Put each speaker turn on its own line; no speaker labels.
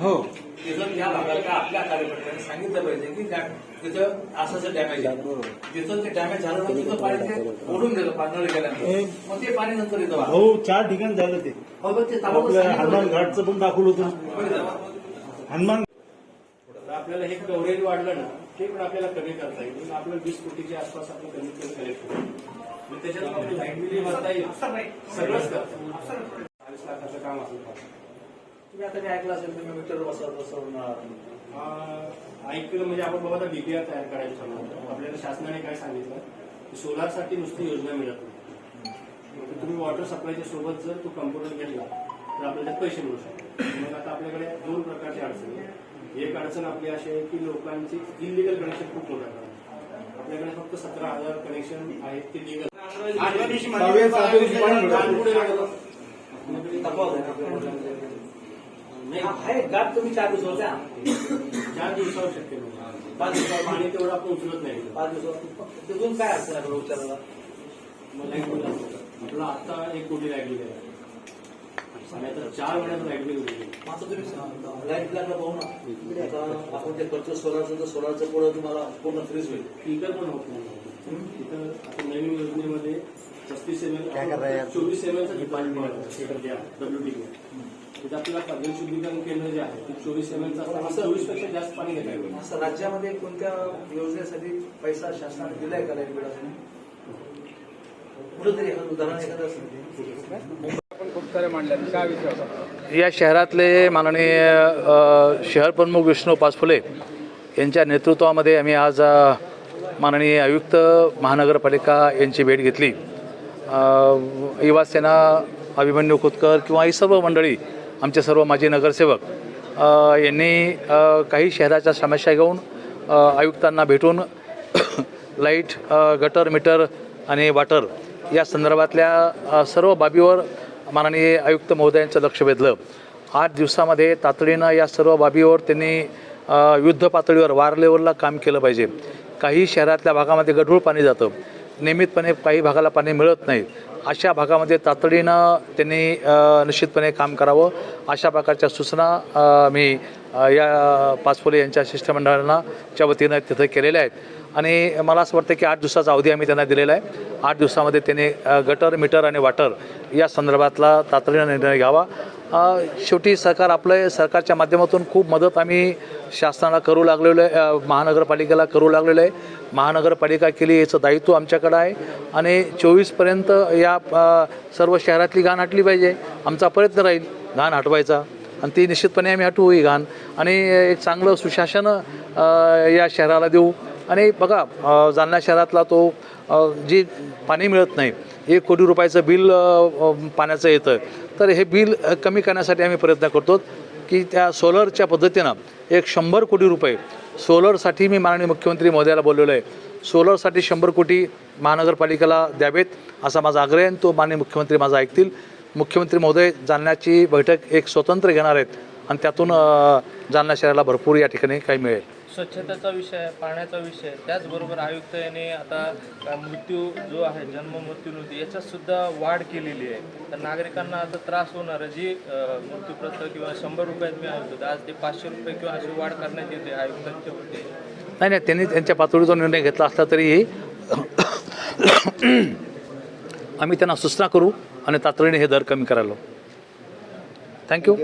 हो.
तिथं त्या भागाला आपल्या कार्यकर्त्यांनी सांगितलं पाहिजे की तिथं असं डॅमेज आहे. तिथं ते डॅमेज झालं तिथं पाणी ते ओढून गेलं पाणी गेल्यानंतर. मग ते पाणी नंतर येतं वाहत.
हो चार ठिकाण झालं ते.
हो,
हनुमान. घाटचं पण दाखवलं होतं. हनुमान
आपल्याला हे कव्हरेज वाढलं ना ते पण आपल्याला कमी करता येईल. आपलं वीस कोटीच्या आसपास आपण कमीत कमी कलेक्ट करू त्याच्यात आपण लाइट बिल भरता येईल. सगळंच करतो चाळीस लाखाचं काम असलं पाहिजे.
तुम्ही आता काय ऐकलं असेल तुम्ही मीटर बसवत बसवणार
अं, ऐकलं म्हणजे आपण बाबा डीपीआर तयार करायचं ठरवलं आपल्याला शासनाने काय सांगितलं की सोलारसाठी नुसती योजना मिळत नाही म्हणजे तुम्ही वॉटर सप्लायच्या सोबत जर तो कम्प्युटर घेतला तर आपल्याला त्यात पैसे मिळू शकतात मग आता आपल्याकडे दोन प्रकारची अडचणी आहेत. एक अडचण आपली अशी आहे की लोकांची इलिगल कनेक्शन खूप मोठ्या प्रमाणात. आपल्याकडे फक्त सतरा हजार कनेक्शन आहेत ते लिगल आठव्या दिवशी
सहाव्या- सातव्या दिवशी पाणी मिळालं.
लागलं. नाही
आहे गाठ तुम्ही चार दिवस होत्या
चार दिवसावर शक्य नाही
पाच दिवसावर
पाणी तेवढं आपण उचलत नाही.
पाच दिवसावर तिथून काय अडचण आहे बरं विचारायला?
मला एक बोला आपला आता एक कोटी बिल आहे चार महिन्यात लाइट बिल
लाइट बिलाला पाहू ना. आता आपण ते करतो सोलारचं तर सोलारचं पुढं तुम्हाला पूर्ण फ्रीज होईल.
स्पीकर पण होत नाही. तिथं आता नवीन योजनेमध्ये पस्तीस एम एल चोवीस एम एलचं डिपार्टमेंट डब्ल्यू टी तिथं आपल्याला पाणी शुद्धीकरण केंद्र जे आहे ते चोवीस एम एलचं चोवीसपेक्षा जास्त पाणी घेता येईल
असं राज्यामध्ये कोणत्या योजनेसाठी पैसा शासनाने दिलाय का लाइट बिलासाठी? कुठंतरी एखादं उदाहरण एखादं असेल
या शहरातले माननीय शहर प्रमुख विष्णू पाचफुले यांच्या नेतृत्वामध्ये आम्ही आज माननीय आयुक्त महानगरपालिका यांची भेट घेतली. अ, युवा सेना अभिमन्यू खोतकर किंवा ही सर्व मंडळी आमचे सर्व माजी नगरसेवक यांनी काही शहराच्या समस्या घेऊन आयुक्तांना भेटून लाइट गटर मीटर आणि वॉटर या संदर्भातल्या सर्व बाबीवर माननीय आयुक्त महोदयांचं लक्ष वेधलं. आठ दिवसामध्ये तातडीनं या सर्व बाबीवर त्यांनी युद्ध पातळीवर वार लेवलला काम केलं पाहिजे. काही शहरातल्या भागामध्ये गढूळ पाणी जातं. नियमितपणे काही भागाला पाणी मिळत नाही. अशा भागामध्ये तातडीनं त्यांनी निश्चितपणे काम करावं. अशा प्रकारच्या सूचना मी या पाचपोले यांच्या शिष्टमंडळांनाच्या वतीनं तिथं केलेल्या आहेत. आणि मला असं वाटतं की आठ दिवसाचा अवधी आम्ही त्यांना दिलेला आहे. आठ दिवसामध्ये त्यांनी गटर मीटर आणि वॉटर या संदर्भातला तातडीनं निर्णय घ्यावा. शेवटी सरकार आपलं सरकारच्या माध्यमातून खूप मदत आम्ही शासनाला करू लागलेलो आहे महानगरपालिकेला करू लागलेलो आहे. महानगरपालिका केली याचं दायित्व आमच्याकडं आहे. आणि चोवीसपर्यंत या सर्व शहरातली घाण हटली पाहिजे. आमचा प्रयत्न राहील घाण हटवायचा. आणि ती निश्चितपणे आम्ही हटवू ही घाण. आणि एक चांगलं सुशासन या शहराला देऊ. आणि बघा जालना शहरातला तो जी पाणी मिळत नाही एक कोटी रुपयाचं बिल पाण्याचं येतं तर हे बिल कमी करण्यासाठी आम्ही प्रयत्न करतो की त्या सोलरच्या पद्धतीनं एक शंभर कोटी रुपये सोलरसाठी मी माननीय मुख्यमंत्री महोदयाला बोललेलो आहे. सोलरसाठी शंभर कोटी महानगरपालिकेला द्यावेत असा माझा आग्रह आहे आणि तो माननीय मुख्यमंत्री माझा ऐकतील. मुख्यमंत्री महोदय जालन्याची बैठक एक स्वतंत्र घेणार आहेत आणि त्यातून जालना शहराला भरपूर या ठिकाणी काही मिळेल.
स्वच्छतेचा विषय पाण्याचा विषय त्याचबरोबर आयुक्त यांनी आता मृत्यू जो आहे जन्म मृत्यू नोंदी याच्यात सुद्धा वाढ केलेली आहे. तर नागरिकांना आता त्रास होणार आहे. जी अ, मृत्यूपत्र किंवा शंभर रुपयात मिळत होतं आज ते पाचशे रुपये किंवा अशी वाढ करण्यात येते आयुक्तांच्या वतीने.
नाही नाही त्यांनी त्यांच्या पातळीचा निर्णय घेतला असला तरीही आम्ही त्यांना सूचना करू आणि तातडीने हे दर कमी करायला थँक्यू